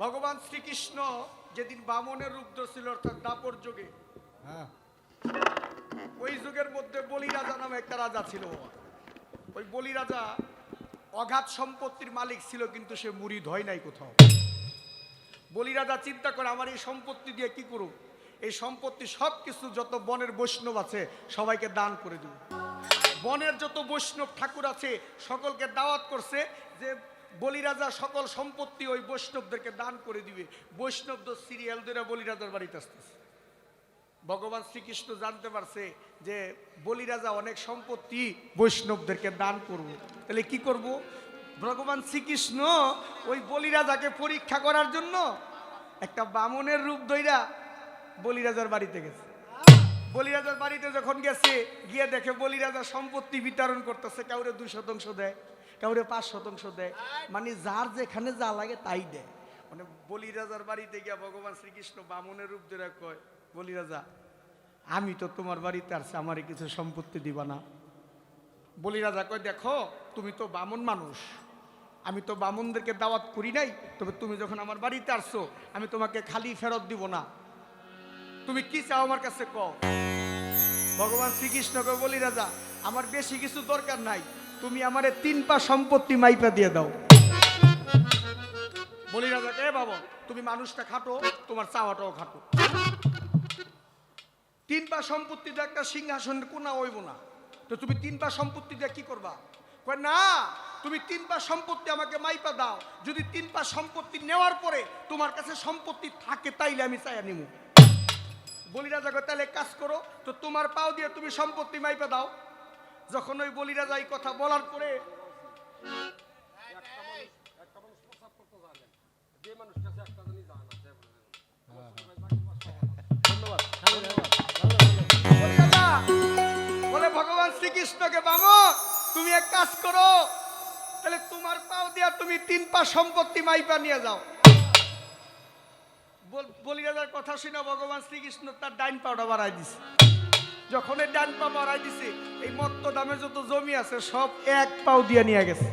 ভগবান শ্রীকৃষ্ণ যেদিন বামনের রূপ ছিল অর্থাৎ দাপর যুগে। হ্যাঁ। ওই যুগের মধ্যে বলি রাজা নামে একটা রাজা ছিল। ওই বলি রাজা অগাধ সম্পত্তির মালিক ছিল কিন্তু সে মুড়ি ধয় নাই কোথাও। বলি রাজা চিন্তা করে আমার এই সম্পত্তি দিয়ে কি করুক এই সম্পত্তি সব কিছু যত বনের বৈষ্ণব আছে সবাইকে দান করে দেব। বনের যত বৈষ্ণব ঠাকুর আছে সকলকে দাওয়াত করছে যে বলি রাজা সকল সম্পত্তি ওই বৈষ্ণবদেরকে দান করে দিবে। বৈষ্ণবদের সিরিয়াল ধরে বলি রাজার বাড়িতে আসতেছে। ভগবান শ্রীকৃষ্ণ জানতে পারছে যে বলি রাজা অনেক সম্পত্তি বৈষ্ণবদেরকে দান করব। তাহলে কি করব? ভগবান শ্রীকৃষ্ণ ওই বলি রাজাকে পরীক্ষা করার জন্য একটা বামনের রূপ ধইরা বলি রাজার বাড়িতে গেছে। বলি রাজার বাড়িতে যখন গেছে, গিয়ে দেখে বলি রাজা সম্পত্তি বিতরণ করতেছে, কাউরে দুই শতাংশ দেয়। কাউরে পাঁচ শতাংশ দেয়। মানে যার যেখানে যা লাগে তাই দেয়। মানে বলি রাজার বাড়িতে গিয়া ভগবান শ্রীকৃষ্ণ বামনের রূপ ধরে কয় বলি রাজা আমি তো তোমার বাড়িতে আসছি আমার কিছু সম্পত্তি দিবা না। বলি রাজা কয় দেখো তুমি তো বামন মানুষ। আমি তো বামনদেরকে দাওয়াত করি নাই তবে তুমি যখন আমার বাড়িতে আসছো আমি তোমাকে খালি ফেরত দিব না। তুমি কি চাও আমার কাছে কও? ভগবান শ্রীকৃষ্ণকে বলি রাজা আমার বেশি কিছু দরকার নাই। তুমি আমারে তিন পা সম্পত্তি মাইপা দিয়ে দাও। বলি রাজা কে বাবা, তুমি মানুষটা খাটো, তোমার চাওয়াটাও খাটো। তিন পা সম্পত্তি দিয়ে একটা সিংহাসনের কোনা হইব না। তো তুমি তিন পা সম্পত্তি দিয়ে কি করবা? না, তুমি তিন পা সম্পত্তি আমাকে মাইপা দাও। যদি তিন পা সম্পত্তি নেওয়ার পরে তোমার কাছে সম্পত্তি থাকে, তাইলে আমি চাইয়া নিব বলি রাজা তাহলে কাজ করো, তো তোমার পাও দিয়ে তুমি সম্পত্তি মাইপা দাও। যখন ওই বলি রাজা এই কথা বলার পরে বলে, ভগবান শ্রীকৃষ্ণকে বামো তুমি এক কাজ করো, তাহলে তোমার পাও দিয়া তুমি তিন পা সম্পত্তি মাইপা নিয়ে যাও। বল- বলি রাজার কথা শুনে ভগবান শ্রীকৃষ্ণ তার ডাইন পাওটা বাড়াই দিছে। যখন এই ডাইন পা বাড়াই দিছে এই মত্ত দামে যত জমি আছে সব এক পাও দিয়ে নিয়ে গেছে।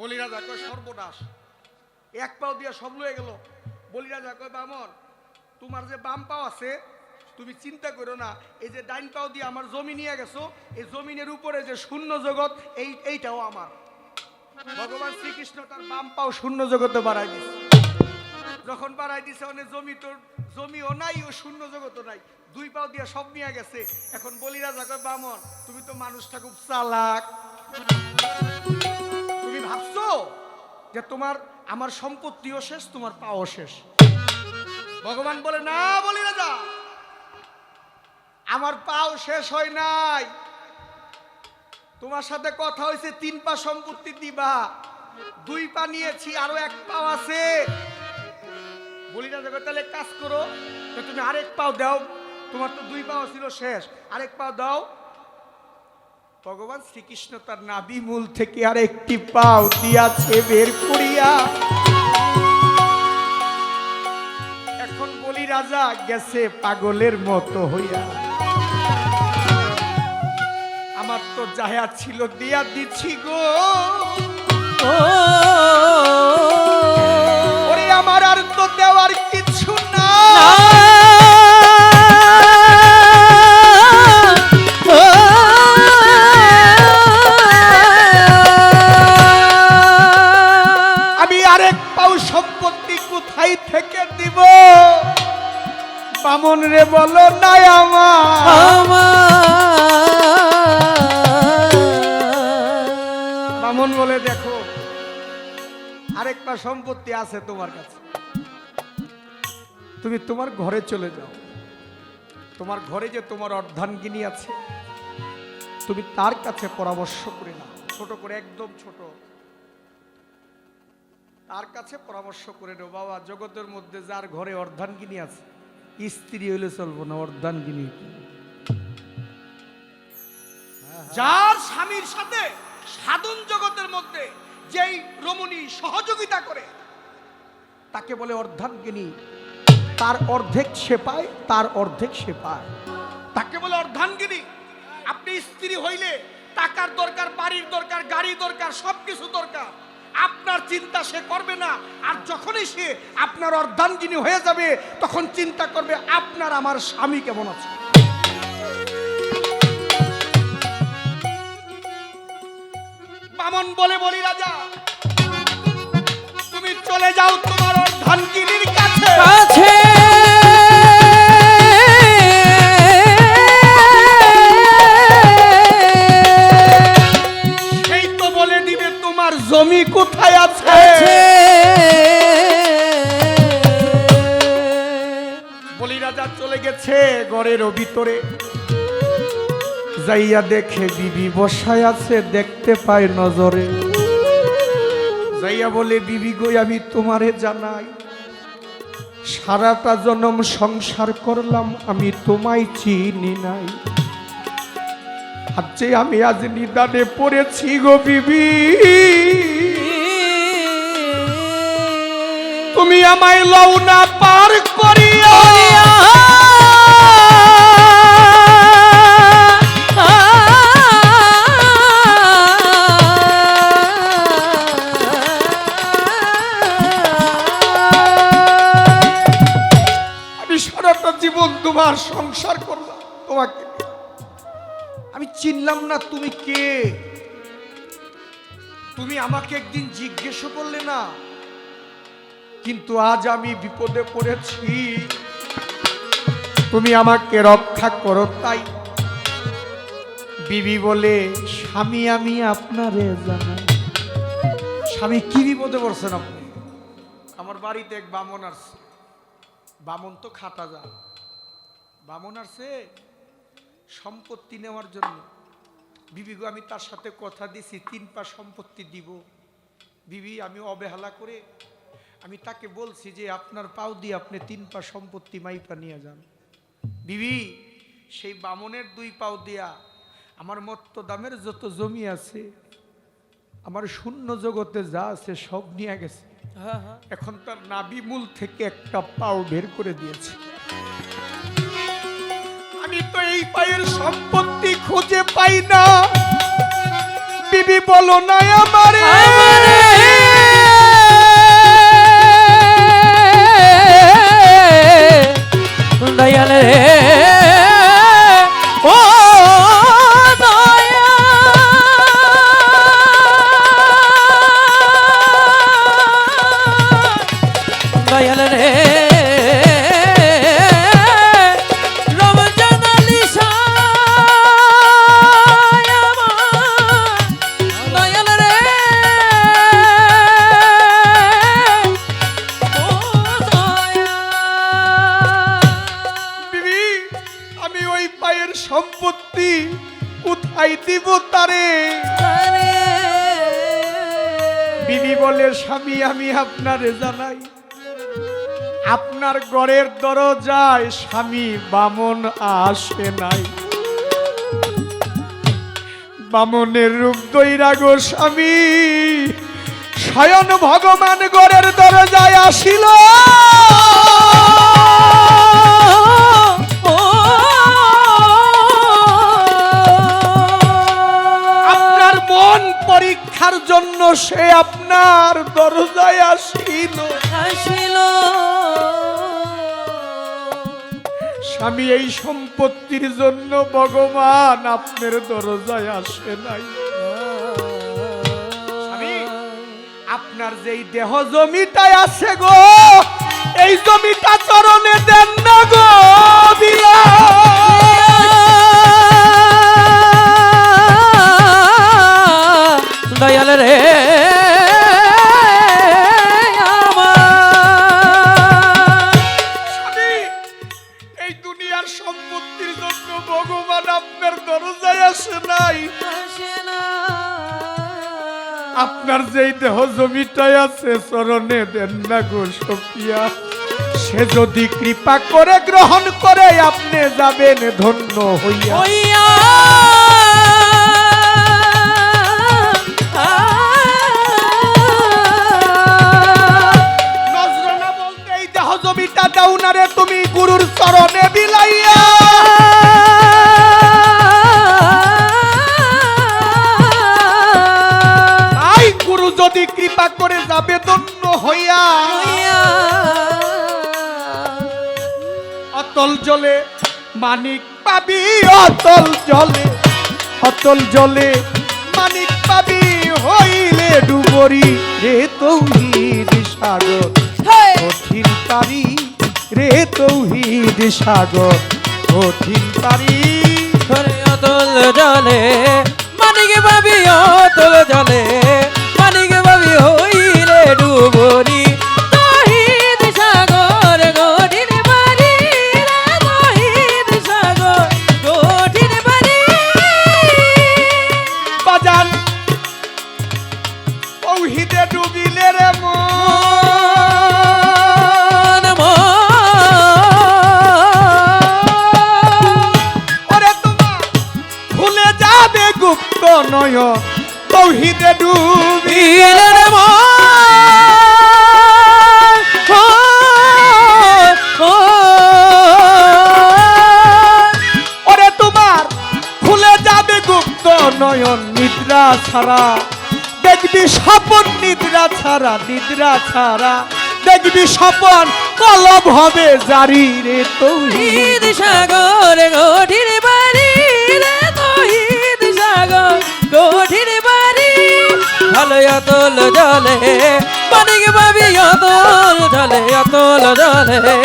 বলি রাজা কয় সর্বনাশ। এক পাও দিয়া সব লয়ে গেল। বলি রাজা কয় বামন তোমার যে বাম পাও আছে তুমি চিন্তা করো না এই যে ডাইন পাও দিয়ে আমার জমি নিয়ে গেছো এই জমিনের উপরে যে শূন্য জগৎ এই এইটাও আমার। ভগবান শ্রীকৃষ্ণ তার বাম পাও শূন্য জগতে বাড়াই দিছে। যখন বাড়াই দিছে অনেক জমি তোর জমিও নাই ও শূন্য জগতও নাই। দুই পাও দিয়ে সব নিয়ে গেছে। এখন বলি রাজা কয়, বামন, তুমি তো মানুষটা খুব চালাক। তুমি ভাবছ যে তোমার, আমার সম্পত্তিও শেষ, তোমার পাও শেষ? ভগবান বলে, না বলি রাজা। আমার পাও শেষ হয় নাই। তোমার সাথে কথা হয়েছে, তিন পা সম্পত্তি দিবা। দুই পা নিয়েছি, আরও এক পাও আছে। বলি রাজা কয়, তাহলে কাজ করো তুমি আরেক পাও দাও। তোমার তো দুই পাও ছিল শেষ। আরেক পাও দাও। ভগবান শ্রীকৃষ্ণ তার নাভি মূল থেকে আর একটি পাও দিয়াছে বের করিয়া। এখন বলি রাজা গেছে পাগলের মতো হইয়া। আমার তো যাহা ছিল দিয়া দিচ্ছি গো। ওরে বামন রে বলো নাই আমার। বামন বলে দেখো আরেক পা সম্পত্তি আছে তোমার কাছে। তুমি তোমার ঘরে চলে যাও। তোমার ঘরে যে তোমার অর্ধাঙ্গিনী আছে, তুমি তার কাছে পরামর্শ করে নাও। ছোট করে, একদম ছোট। তার কাছে পরামর্শ করে নেও, বাবা, জগতের মধ্যে যার ঘরে অর্ধাঙ্গিনী আছে স্ত্রী হইলে চলবো না, অর্ধাঙ্গিনী যার স্বামীর সাথে সাধন জগতের মধ্যে যেই রমণী সহযোগিতা করে, তাকে বলে অর্ধাঙ্গিনী। তার অর্ধেক সে পায়, তার অর্ধেক সে পায়। তাকে বলে অর্ধাঙ্গিনী। আপনি স্ত্রী হইলে টাকার দরকার, বাড়ির দরকার গাড়ি দরকার সব কিছু দরকার। আপনার চিন্তা সে করবে না। আর যখনই সে আপনার অর্ধাঙ্গিনী হয়ে যাবে, তখন চিন্তা করবে, আপনার আমার স্বামী কেমন আছে? বামন বলে বলি, রাজা, তুমি চলে যাও তোমার অর্ধাঙ্গিনীর কাছে। যাইয়া দেখে বিবি বসায় আছে, দেখতে পায় নজরে। যাইয়া বলে, বিবি গই আমি তোমারে জানাই, সারাটা জনম সংসার করলাম, আমি তোমায় চিনি নাই। আর আমি আজ নিদানে পড়েছি গো বিবি। তুমি আমায় লও না পার করিয়া। তোমার সংসার করলাম তোমাকে। আমি চিনলাম না তুমি কে। তুমি আমাকে একদিন জিজ্ঞেস করলে না। কিন্তু আজ আমি বিপদে পড়েছি। তুমি আমাকে রক্ষা করো তাই। বিবি বলে, স্বামী, আমি আপনারে জানাই। স্বামী, কি বিপদে পড়ছেন আপনি? আমার বাড়িতে এক বামন আসছে। বামন তো খাটা যা বামন আসছে সম্পত্তি নেওয়ার জন্য। বিবি গো আমি তার সাথে কথা দিছি তিন পা সম্পত্তি দিব। বিবি আমি অবহেলা করে আমি তাকে বলছি যে আপনার পাও দিয়ে আপনি তিন পা সম্পত্তি মাইপা নিয়ে যান। বিবি সেই বামনের দুই পাও দিয়া আমার মত্ত দামের যত জমি আছে আমার শূন্য জগতে যা আছে সব নিয়ে গেছে। এখন তার নাবি মূল থেকে একটা পাও বের করে দিয়েছে। আমি তো এই পায়ের সম্পত্তি খুঁজে পাই না। বিবি বলো না আমারে। সম্পত্তি কোথায় দিব তারে। বিবি বলে স্বামী আমি আপনারে জানাই আপনার ঘরের দরজায় স্বামী বামন আসে নাই। বামনের রূপ দৈরা গো স্বামী স্বয়ং ভগবান গড়ের দরজায় আসিল। স্বামী এই সম্পত্তির জন্য ভগবান আপনার দরজায় আসে নাই। আপনার যেই দেহ জমিটাই আছে গো, এই জমিটা চরণে দেন না গো বিলা না গো সফিয়া? সে যদি কৃপা করে গ্রহণ করে আপনি যাবেন ধন্য হইয়া। জমিটা দাও না রে তুমি গুরুর চরণে বিলাইয়া। যদি কৃপা করে যাবে দন্য জলে মানিক পাবি অতল জলে অতল জলে মানিক পাবি হইলে ডুবরি রে তৌহিদ সাগর! কঠিন তারি রে তৌহিদ সাগর কঠিন তারি করে অতল জলে মানিকে ভাবি অতল জলে মানিকে ভাবি হইলে ডুবরি তৌহিদে ডুবিলে রে মন। ওরে তোমার ভুলে যাবে গুপ্ত নয় তৌহিদে ডুবি বিলের মন। নয়ন নিদ্রা ছাড়া দেখবি স্বপন নিদ্রা ছাড়া নিদ্রা ছাড়া। দেখবি স্বপন কলম হবে জারি রে তৌহিদ সাগর, গঠির বাড়ি রে তহিদ সাগর, গঠির বাড়ি। ভালো অতল জলে মানিকে ভাবি অতল জলে অতল জলে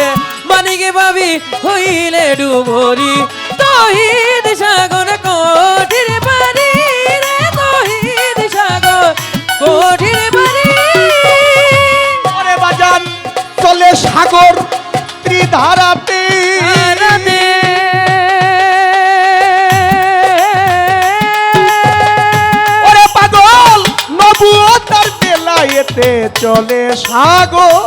মানিকে ভাবি হইলে ডুবরি। তহিদ সাগর, গঠির বাড়ি বাজান চলে সাগর ত্রিধারাতে ওরে পাগল নবুয়তার বেলায়েতে চলে সাগর।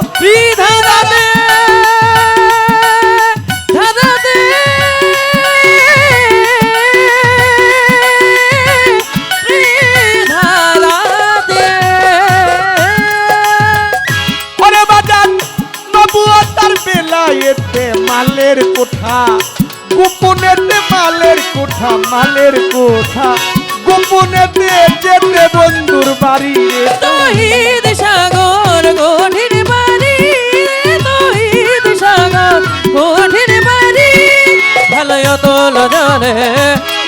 বেলায়েতে মালের কোঠা গোপনেতে মালের কোঠা মালের কোঠা গোপনেতে যেতে বন্ধুর বাড়ি তহিদ সাগর, গঠির বাড়ি তহিদ সাগর, গঠির বাড়ি। ভালো অতল জানে,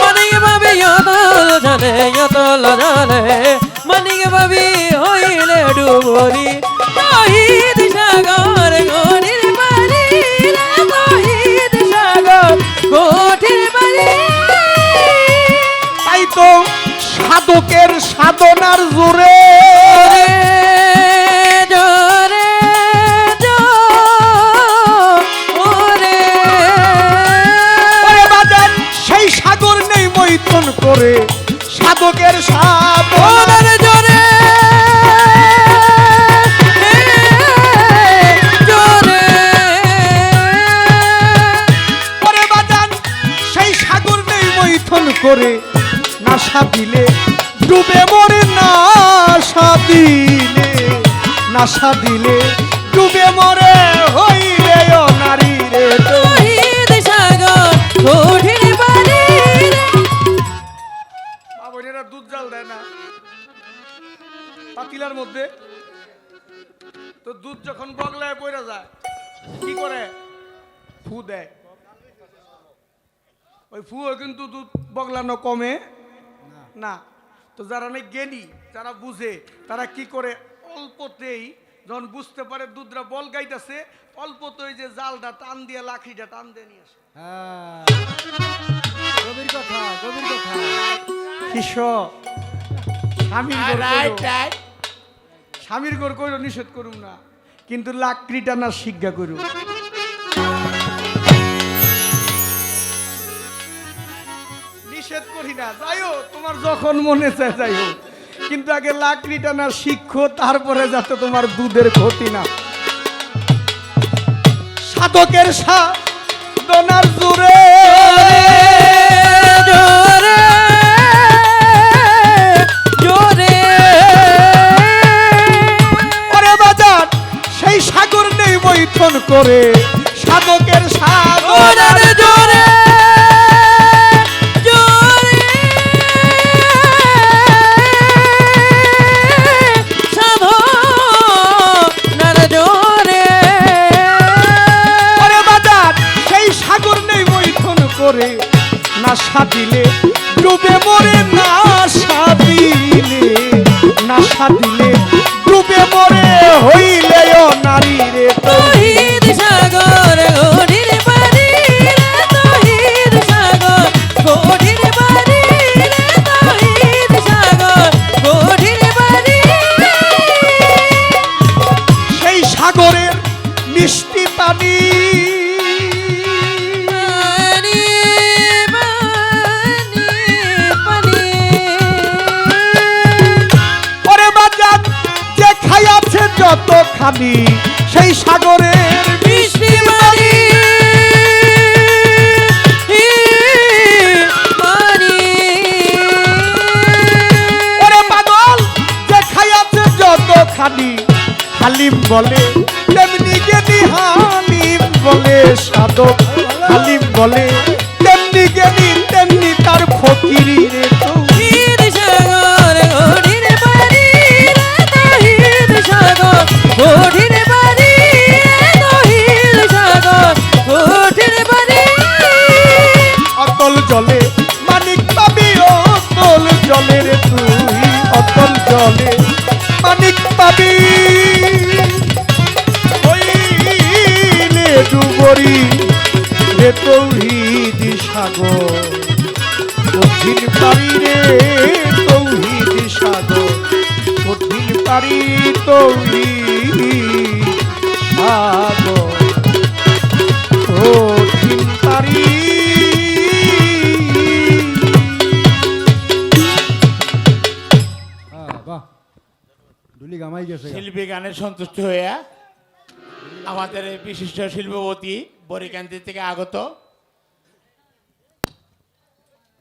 মানিক ভাবি অতল জানে অতল জানে, মানিক ভাবি হইলে ডুবরি। তহিদ সাগর, গঠির সাধকের সাধনার জোরে। জোরে জোরে। ওরে সেই সাগর নেই মৈথন করে। সাধকের সাধন। ওরে জোরে। জোরে। ওরে বাজান সেই সাগর নেই মৈথন করে। নাশা দিলে ডুবে মরে না দিলে না দিলে ডুবে মরে হইলে ও নারী রে তহিদ সাগর কঠিন বাবুরা দুধ জাল দেয় না। পাতিলার মধ্যে। তো দুধ যখন বগলায় পড়ে যায় কি করে? ফু দেয়। ওই ফুও কিন্তু দুধ বগলানো কমে না। তো যারা নেই জ্ঞানী যারা বুঝে তারা কি করে? অল্পতেই যখন বুঝতে পারে দুধরা বল গাইতেছে অল্পতেই যে জালটা টান দিয়ে লাখিটা টান দিয়ে নিয়ে আসে। হ্যাঁ। গভীর কথা গভীর কথা। শিষ্য স্বামীর। স্বামীর কইরো নিষেধ করুম না। কিন্তু লাকড়ি টানা শিক্ষা করু করি না। যাই হোক, তোমার যখন মনে চায়, যাই হোক। কিন্তু আগে লাকড়ি টানা শিক্ষো, তারপরে যাতে তোমার দুধের ক্ষতি না সাধকের সাধনার সেই সাগর নেই বৈঠন করে। সাধকের সাগর দিলে ডুবে মরে না দিলে নাশা দিলে ডুবে মরে হইলে নারী রে তহিদ সাগর গড়ির বাড়ি রে তহিদ সাগর গড়ির বাড়ি রে তহিদ সাগর গড়ির বাড়ি সেই সাগরের মিষ্টি পানি পানি খাইয়াছে যতখানি সেই সাগরের মিষ্টি পানি ওরে পাগল যে খাইয়াছে যতখানি হালিম বলে তেমনি জ্ঞানী হালিম বলে সাধক হালিম বলে তেমনি জ্ঞানী তেমনি তার ফকিরি রে জলে মানিক পাবি। ওইলে ডুবরি রে তৌহিদ সাগর। কঠিন পারি রে তৌহিদ সাগর। কঠিন পারি তৌহিদ সাগর। কঠিন পারি ডুলি গামাই গেছে শিল্পী গানে সন্তুষ্ট হইয়া আমাদের এই বিশিষ্ট শিল্পপতি বরিকান্তি থেকে আগত